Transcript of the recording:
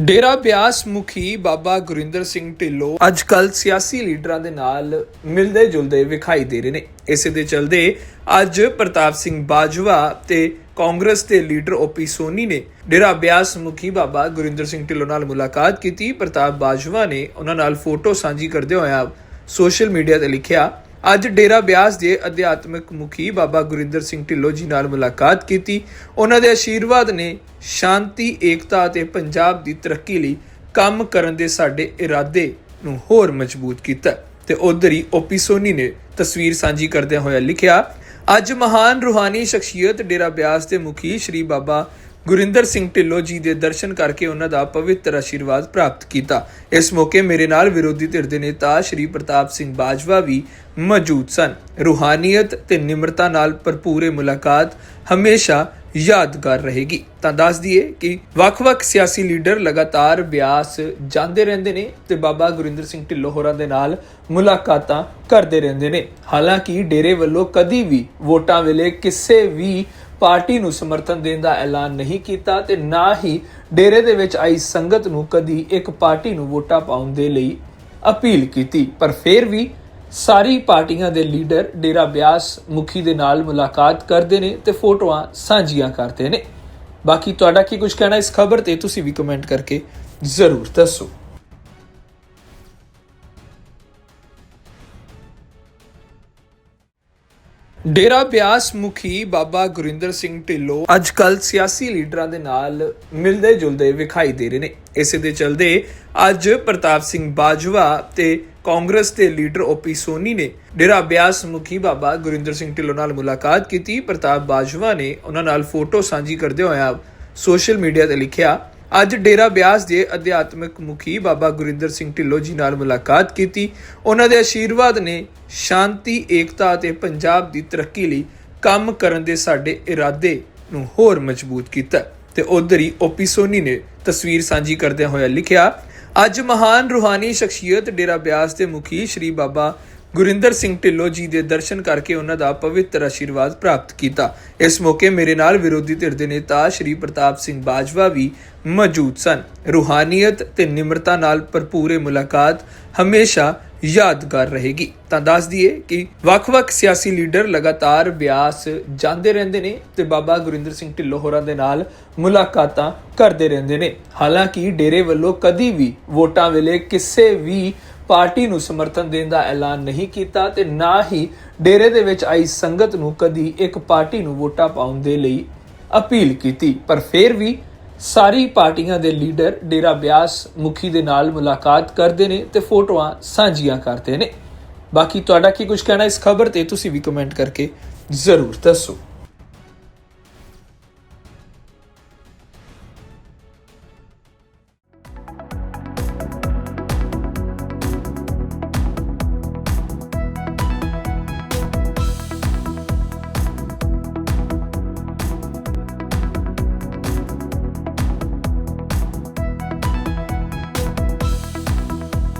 ਡੇਰਾ ਬਿਆਸ ਮੁਖੀ ਬਾਬਾ ਗੁਰਿੰਦਰ ਸਿੰਘ ਢਿੱਲੋਂ ਅੱਜ ਕੱਲ ਸਿਆਸੀ ਲੀਡਰਾਂ ਦੇ ਨਾਲ ਮਿਲਦੇ ਜੁਲਦੇ ਵਿਖਾਈ ਦੇ ਰਹੇ ਨੇ। ਇਸੇ ਦੇ ਚਲਦੇ ਅੱਜ ਪ੍ਰਤਾਪ ਸਿੰਘ ਬਾਜਵਾ ਤੇ ਕਾਂਗਰਸ ਦੇ ਲੀਡਰ ਓਪੀ ਸੋਨੀ ਨੇ ਡੇਰਾ ਬਿਆਸ ਮੁਖੀ ਬਾਬਾ ਗੁਰਿੰਦਰ ਸਿੰਘ ਢਿੱਲੋਂ ਨਾਲ ਮੁਲਾਕਾਤ ਕੀਤੀ। ਪ੍ਰਤਾਪ ਬਾਜਵਾ ਨੇ ਉਹਨਾਂ ਨਾਲ ਫੋਟੋ ਸਾਂਝੀ ਕਰਦੇ ਹੋਇਆ ਸੋਸ਼ਲ ਮੀਡੀਆ ਤੇ ਲਿਖਿਆ ਅੱਜ ਡੇਰਾ ਬਿਆਸ ਦੇ ਅਧਿਆਤਮਿਕ ਮੁਖੀ ਬਾਬਾ ਗੁਰਿੰਦਰ ਸਿੰਘ ਢਿੱਲੋਂ ਜੀ ਨਾਲ ਮੁਲਾਕਾਤ ਕੀਤੀ। ਉਹਨਾਂ ਦੇ ਆਸ਼ੀਰਵਾਦ ਨੇ ਸ਼ਾਂਤੀ, ਏਕਤਾ ਅਤੇ ਪੰਜਾਬ ਦੀ ਤਰੱਕੀ ਲਈ ਕੰਮ ਕਰਨ ਦੇ ਸਾਡੇ ਇਰਾਦੇ ਨੂੰ ਹੋਰ ਮਜ਼ਬੂਤ ਕੀਤਾ। ਤੇ ਉਧਰ ਹੀ ਓਪੀ ਸੋਨੀ ਨੇ ਤਸਵੀਰ ਸਾਂਝੀ ਕਰਦਿਆਂ ਹੋਇਆ ਲਿਖਿਆ, ਅੱਜ ਮਹਾਨ ਰੂਹਾਨੀ ਸ਼ਖਸੀਅਤ ਡੇਰਾ ਬਿਆਸ ਦੇ ਮੁਖੀ ਸ਼੍ਰੀ ਬਾਬਾ ਗੁਰਿੰਦਰ ਸਿੰਘ ਢਿੱਲੋਂ ਜੀ ਦੇ ਦਰਸ਼ਨ ਕਰਕੇ ਉਹਨਾਂ ਦਾ ਪਵਿੱਤਰ ਆਸ਼ੀਰਵਾਦ ਪ੍ਰਾਪਤ ਕੀਤਾ। ਇਸ ਮੌਕੇ ਮੇਰੇ ਨਾਲ ਵਿਰੋਧੀ ਧਿਰ ਦੇ ਨੇਤਾ ਸ਼੍ਰੀ ਪ੍ਰਤਾਪ ਸਿੰਘ ਬਾਜਵਾ ਵੀ ਮੌਜੂਦ ਸਨ। ਰੂਹਾਨੀਅਤ ਤੇ ਨਿਮਰਤਾ ਨਾਲ ਭਰਪੂਰ ਮੁਲਾਕਾਤ ਹਮੇਸ਼ਾ ਯਾਦਗਾਰ ਰਹੇਗੀ। ਤਾਂ ਦੱਸ ਦਈਏ ਕਿ ਵੱਖ-ਵੱਖ ਸਿਆਸੀ ਲੀਡਰ ਲਗਾਤਾਰ ਬਿਆਸ ਜਾਂਦੇ ਰਹਿੰਦੇ ਨੇ ਤੇ ਬਾਬਾ ਗੁਰਿੰਦਰ ਸਿੰਘ ਢਿੱਲੋਂ ਹੋਰਾਂ ਦੇ ਨਾਲ ਮੁਲਾਕਾਤਾਂ ਕਰਦੇ ਰਹਿੰਦੇ ਨੇ। ਹਾਲਾਂਕਿ ਡੇਰੇ ਵੱਲੋਂ ਕਦੀ ਵੀ ਵੋਟਾਂ ਵੇਲੇ ਕਿਸੇ ਵੀ ਪਾਰਟੀ ਨੂੰ ਸਮਰਥਨ ਦੇਣ ਦਾ ਐਲਾਨ ਨਹੀਂ ਕੀਤਾ ਤੇ ਨਾ ਹੀ ਡੇਰੇ ਦੇ ਵਿੱਚ ਆਈ ਸੰਗਤ ਨੂੰ ਕਦੀ ਇੱਕ ਪਾਰਟੀ ਨੂੰ ਵੋਟਾਂ ਪਾਉਣ ਦੇ ਲਈ ਅਪੀਲ ਕੀਤੀ। ਪਰ ਫਿਰ ਵੀ ਸਾਰੀ ਪਾਰਟੀਆਂ ਦੇ ਲੀਡਰ ਡੇਰਾ ਬਿਆਸ ਮੁਖੀ ਦੇ ਨਾਲ ਮੁਲਾਕਾਤ ਕਰਦੇ ਨੇ ਤੇ ਫੋਟੋਆਂ ਸਾਂਝੀਆਂ ਕਰਦੇ ਨੇ। ਬਾਕੀ ਤੁਹਾਡਾ ਕੀ ਕੁਝ ਕਹਿਣਾ ਇਸ ਖਬਰ ਤੇ ਤੁਸੀਂ ਵੀ ਕਮੈਂਟ ਕਰਕੇ ਜ਼ਰੂਰ ਦੱਸੋ। ਡੇਰਾ ਬਿਆਸ ਮੁਖੀ ਬਾਬਾ ਗੁਰਿੰਦਰ ਸਿੰਘ ਢਿੱਲੋਂ ਅੱਜ ਕੱਲ ਸਿਆਸੀ ਲੀਡਰਾਂ ਦੇ ਨਾਲ ਮਿਲਦੇ ਜੁਲਦੇ ਵਿਖਾਈ ਦੇ ਰਹੇ ਨੇ। ਇਸੇ ਦੇ ਚਲਦੇ ਅੱਜ ਪ੍ਰਤਾਪ ਸਿੰਘ ਬਾਜਵਾ ਤੇ ਕਾਂਗਰਸ ਦੇ ਲੀਡਰ ਓਪੀ ਸੋਨੀ ਨੇ ਡੇਰਾ ਬਿਆਸ ਮੁਖੀ ਬਾਬਾ ਗੁਰਿੰਦਰ ਸਿੰਘ ਢਿੱਲੋਂ ਨਾਲ ਮੁਲਾਕਾਤ ਕੀਤੀ। ਪ੍ਰਤਾਪ ਬਾਜਵਾ ਨੇ ਉਹਨਾਂ ਨਾਲ ਫੋਟੋ ਸਾਂਝੀ ਕਰਦੇ ਹੋਇਆ ਸੋਸ਼ਲ ਮੀਡੀਆ ਤੇ ਲਿਖਿਆ ਅੱਜ ਡੇਰਾ ਬਿਆਸ ਦੇ ਅਧਿਆਤਮਿਕ ਮੁਖੀ ਬਾਬਾ ਗੁਰਿੰਦਰ ਸਿੰਘ ਢਿੱਲੋਂ ਜੀ ਨਾਲ ਮੁਲਾਕਾਤ ਕੀਤੀ। ਉਹਨਾਂ ਦੇ ਆਸ਼ੀਰਵਾਦ ਨੇ ਸ਼ਾਂਤੀ, ਏਕਤਾ ਅਤੇ ਪੰਜਾਬ ਦੀ ਤਰੱਕੀ ਲਈ ਕੰਮ ਕਰਨ ਦੇ ਸਾਡੇ ਇਰਾਦੇ ਨੂੰ ਹੋਰ ਮਜ਼ਬੂਤ ਕੀਤਾ। ਤੇ ਉਧਰ ਹੀ ਓਪੀ ਸੋਨੀ ਨੇ ਤਸਵੀਰ ਸਾਂਝੀ ਕਰਦਿਆਂ ਹੋਇਆ ਲਿਖਿਆ, ਅੱਜ ਮਹਾਨ ਰੂਹਾਨੀ ਸ਼ਖਸੀਅਤ ਡੇਰਾ ਬਿਆਸ ਦੇ ਮੁਖੀ ਸ਼੍ਰੀ ਬਾਬਾ ਗੁਰਿੰਦਰ ਸਿੰਘ ਢਿੱਲੋਂ ਜੀ ਦੇ ਦਰਸ਼ਨ ਕਰਕੇ ਉਹਨਾਂ ਦਾ ਪਵਿੱਤਰ ਆਸ਼ੀਰਵਾਦ ਪ੍ਰਾਪਤ ਕੀਤਾ। ਇਸ ਮੌਕੇ ਮੇਰੇ ਨਾਲ ਵਿਰੋਧੀ ਧਿਰ ਦੇ ਨੇਤਾ ਸ਼੍ਰੀ ਪ੍ਰਤਾਪ ਸਿੰਘ ਬਾਜਵਾ ਵੀ ਮੌਜੂਦ ਸਨ। ਰੂਹਾਨੀਅਤ ਤੇ ਨਿਮਰਤਾ ਨਾਲ ਭਰਪੂਰ ਇਹ ਮੁਲਾਕਾਤ ਹਮੇਸ਼ਾ ਯਾਦਗਾਰ ਰਹੇਗੀ। ਤਾਂ ਦੱਸ ਦਈਏ ਕਿ ਵੱਖ-ਵੱਖ ਸਿਆਸੀ ਲੀਡਰ ਲਗਾਤਾਰ ਬਿਆਸ ਜਾਂਦੇ ਰਹਿੰਦੇ ਨੇ ਤੇ ਬਾਬਾ ਗੁਰਿੰਦਰ ਸਿੰਘ ਢਿੱਲੋਂ ਹੋਰਾਂ ਦੇ ਨਾਲ ਮੁਲਾਕਾਤਾਂ ਕਰਦੇ ਰਹਿੰਦੇ ਨੇ। ਹਾਲਾਂਕਿ ਡੇਰੇ ਵੱਲੋਂ ਕਦੀ ਵੀ ਵੋਟਾਂ ਵੇਲੇ ਕਿਸੇ ਵੀ ਪਾਰਟੀ ਨੂੰ ਸਮਰਥਨ ਦੇਣ ਦਾ ਐਲਾਨ ਨਹੀਂ ਕੀਤਾ ਤੇ ਨਾ ਹੀ ਡੇਰੇ ਦੇ ਵਿੱਚ ਆਈ ਸੰਗਤ ਨੂੰ ਕਦੀ ਇੱਕ ਪਾਰਟੀ ਨੂੰ ਵੋਟਾਂ ਪਾਉਣ ਦੇ ਲਈ ਅਪੀਲ ਕੀਤੀ। ਪਰ ਫਿਰ ਵੀ ਸਾਰੀ ਪਾਰਟੀਆਂ ਦੇ ਲੀਡਰ ਡੇਰਾ ਬਿਆਸ ਮੁਖੀ ਦੇ ਨਾਲ ਮੁਲਾਕਾਤ ਕਰਦੇ ਨੇ ਤੇ ਫੋਟੋਆਂ ਸਾਂਝੀਆਂ ਕਰਦੇ ਨੇ। ਬਾਕੀ ਤੁਹਾਡਾ ਕੀ ਕੁਝ ਕਹਿਣਾ ਇਸ ਖਬਰ ਤੇ ਤੁਸੀਂ ਵੀ ਕਮੈਂਟ ਕਰਕੇ ਜ਼ਰੂਰ ਦੱਸੋ।